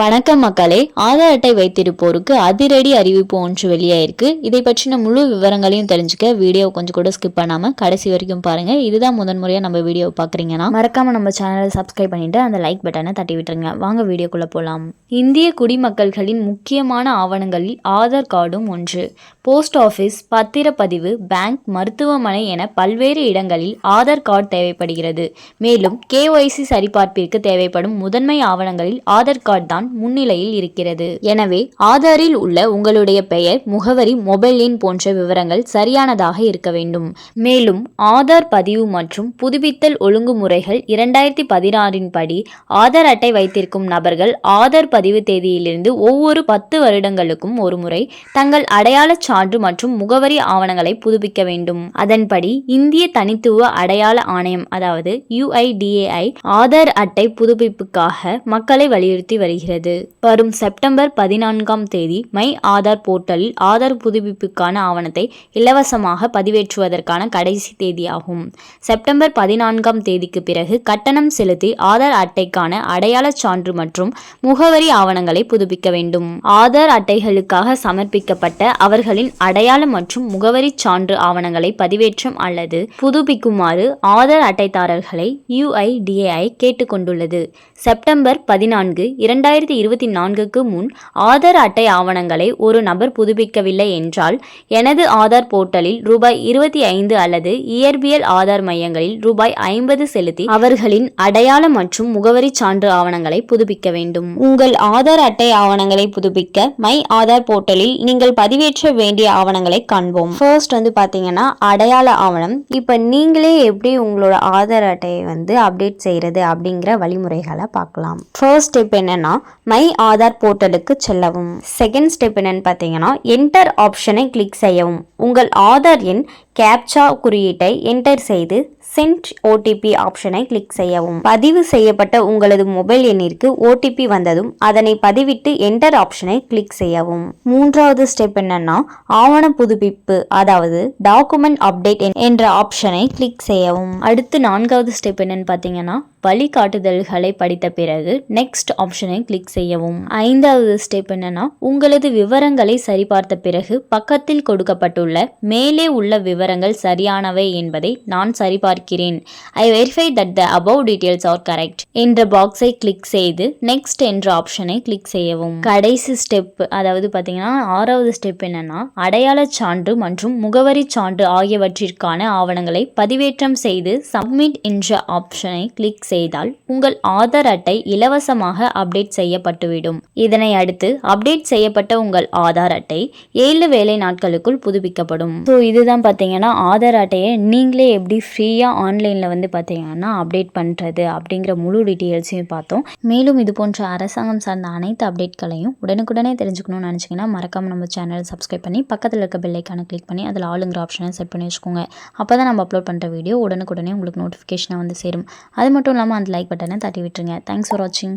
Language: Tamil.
வணக்கம் மக்களே ஆதார் அட்டை வைத்திருப்போருக்கு அதிரடி அறிவிப்பு ஒன்று வெளியாயிருக்கு. இதை பற்றின முழு விவரங்களையும் தெரிஞ்சுக்க வீடியோ கொஞ்சம் கூட ஸ்கிப் பண்ணாமல் கடைசி வரைக்கும் பாருங்கள் இதுதான் முதன்முறையாக நம்ம வீடியோ பார்க்குறீங்கன்னா மறக்காமல் நம்ம சேனலை சப்ஸ்கிரைப் பண்ணிட்டு அந்த லைக் பட்டனை தட்டி விட்டுருங்க. வாங்க வீடியோக்குள்ளே போகலாம் இந்திய குடிமக்கள்களின் முக்கியமான ஆவணங்களில் ஆதார் கார்டும் ஒன்று. போஸ்ட் ஆஃபீஸ் பத்திரப்பதிவு பேங்க் மருத்துவமனை என பல்வேறு இடங்களில் ஆதார் கார்டு தேவைப்படுகிறது. மேலும் கேஒய்சி சரிபார்ப்பிற்கு தேவைப்படும் முதன்மை ஆவணங்களில் ஆதார் கார்டு தான் முன்னிலையில் இருக்கிறது. எனவே ஆதாரில் உள்ள உங்களுடைய பெயர் முகவரி மொபைல் எண் போன்ற விவரங்கள் சரியானதாக இருக்க வேண்டும். மேலும் ஆதார் பதிவு மற்றும் புதுப்பித்தல் ஒழுங்குமுறைகள் இரண்டாயிரத்தி பதினாறின் படி ஆதார் அட்டை வைத்திருக்கும் நபர்கள் ஆதார் பதிவு தேதியிலிருந்து ஒவ்வொரு பத்து வருடங்களுக்கும் ஒருமுறை தங்கள் அடையாளச் சான்று மற்றும் முகவரி ஆவணங்களை புதுப்பிக்க வேண்டும். அதன்படி இந்திய தனித்துவ அடையாள ஆணையம் அதாவது யுஐடிஏஐ ஆதார் அட்டை புதுப்பிப்புக்காக மக்களை வலியுறுத்தி வருகிறது. வரும் செப்டம்பர் பதினான்காம் தேதி மை ஆதார் போர்ட்டலில் ஆதார் புதுப்பிப்புக்கான ஆவணத்தை இலவசமாக பதிவேற்றுவதற்கான கடைசி தேதியாகும். செப்டம்பர் பதினான்காம் தேதிக்கு பிறகு கட்டணம் செலுத்தி ஆதார் அட்டைக்கான அடையாளச் சான்று மற்றும் முகவரி ஆவணங்களை புதுப்பிக்க வேண்டும். ஆதார் அட்டைகளுக்காக சமர்ப்பிக்கப்பட்ட அவர்களின் அடையாள மற்றும் முகவரி சான்று ஆவணங்களை பதிவேற்றம் அல்லது புதுப்பிக்குமாறு ஆதார் அட்டைதாரர்களை யுஐடிஏஐ கேட்டுக்கொண்டுள்ளது. செப்டம்பர் பதினான்கு இரண்டாயிரத்தி இருபத்தி நான்குக்கு முன் ஆதார் அட்டை ஆவணங்களை ஒரு நபர் புதுப்பிக்கவில்லை என்றால் எனது ஆதார் போர்ட்டலில் ரூபாய் இருபத்தி ஐந்து அல்லது இயற்பியல் ஆதார் மையங்களில் ரூபாய் ஐம்பது செலுத்தி அவர்களின் அடையாள மற்றும் முகவரி சான்று ஆவணங்களை புதுப்பிக்க வேண்டும். உங்கள் ஆதார் அட்டை ஆவணங்களை புதுப்பிக்க மை ஆதார் போர்ட்டலில் நீங்கள் பதிவேற்ற வேண்டிய ஆவணங்களை காண்போம். ஃபர்ஸ்ட் வந்து பார்த்தீங்கன்னா அடையாள ஆவணம். இப்போ நீங்களே எப்படி உங்களோட ஆதார் அட்டையை வந்து அப்டேட் செய்கிறது அப்படிங்கிற வழிமுறைகளை பார்க்கலாம். ஃபர்ஸ்ட் ஸ்டெப் என்னன்னா மை ஆதார் போர்ட்டலுக்கு செல்லவும். செகண்ட் ஸ்டெப் என்னன்னு பார்த்தீங்கன்னா என்டர் ஆப்ஷனை கிளிக் செய்யவும். உங்கள் ஆதார் எண் கேப்சா குறியீட்டை என்டர் செய்து சென்ட் ஓடிபி ஆப்ஷனை கிளிக் செய்யவும். பதிவு செய்யப்பட்ட உங்களது மொபைல் எண்ணிற்கு ஓடிபி வந்ததும் அதனை பதிவிட்டு என்டர் ஆப்ஷனை கிளிக் செய்யவும். மூன்றாவது ஸ்டெப் என்னன்னா ஆவண புதுப்பிப்பு அதாவது டாக்குமெண்ட் அப்டேட் என்ற ஆப்ஷனை கிளிக் செய்யவும். அடுத்து நான்காவது ஸ்டெப் என்னன்னு பார்த்தீங்கன்னா வழிகாட்டுதல்களை படித்த பிறகு நெக்ஸ்ட் ஆப்ஷனை கிளிக் செய்யவும். ஐந்தாவது ஸ்டெப் என்னன்னா உங்களது விவரங்களை சரிபார்த்த பிறகு பக்கத்தில் கொடுக்கப்பட்டுள்ள மேலே உள்ள விவரங்கள் சரியானவை என்பதை நான் சரிபார்க்கிறேன். I verify that the above details are correct என்ற பாக்ஸை கிளிக் செய்து நெக்ஸ்ட் என்ற ஆப்ஷனை கிளிக் செய்யவும். கடைசி ஸ்டெப் அதாவது பார்த்தீங்கன்னா ஆறாவது ஸ்டெப் என்னன்னா அடையாள சான்று மற்றும் முகவரி சான்று ஆகியவற்றிற்கான ஆவணங்களை பதிவேற்றம் செய்து சப்மிட் என்ற ஆப்ஷனை கிளிக் செய்தால் உங்கள் ஆதார் அட்டை இலவசமாக அப்டேட் செய்யப்பட்டுவிடும். இதனை அடுத்து அப்டேட் செய்யப்பட்ட உங்கள் ஆதார் அட்டை ஏழு வேலை நாட்களுக்குள் புதுப்பிக்கப்படும். ஸோ இதுதான் பார்த்தீங்கன்னா ஆதார் அட்டையை நீங்களே எப்படி ஃப்ரீயாக ஆன்லைனில் வந்து பார்த்தீங்கன்னா அப்டேட் பண்ணுறது அப்படிங்கிற முழு டீட்டெயில்ஸையும் பார்த்தோம். மேலும் இது போன்ற அரசாங்கம் சார்ந்த அனைத்து அப்டேட்களையும் உடனுக்குடனே தெரிஞ்சுக்கணும்னு நினச்சிங்கன்னா மறக்காமல் நம்ம சேனல் சப்ஸ்கிரைப் பண்ணி பக்கத்தில் இருக்க பெல்லைக்கான கிளிக் பண்ணி அதில் ஆளுங்கிற ஆப்ஷனை செட் பண்ணி வச்சுக்கோங்க. அப்போ தான் நம்ம அப்லோட் பண்ணுற வீடியோ உடனுக்குடனே உங்களுக்கு நோட்டிஃபிகேஷனாக வந்து சேரும். அது மட்டும் மறக்காமல் அந்த லைக் பட்டனை தட்டி விட்டுருங்க. தேங்க்ஸ் ஃபார் வாட்சிங்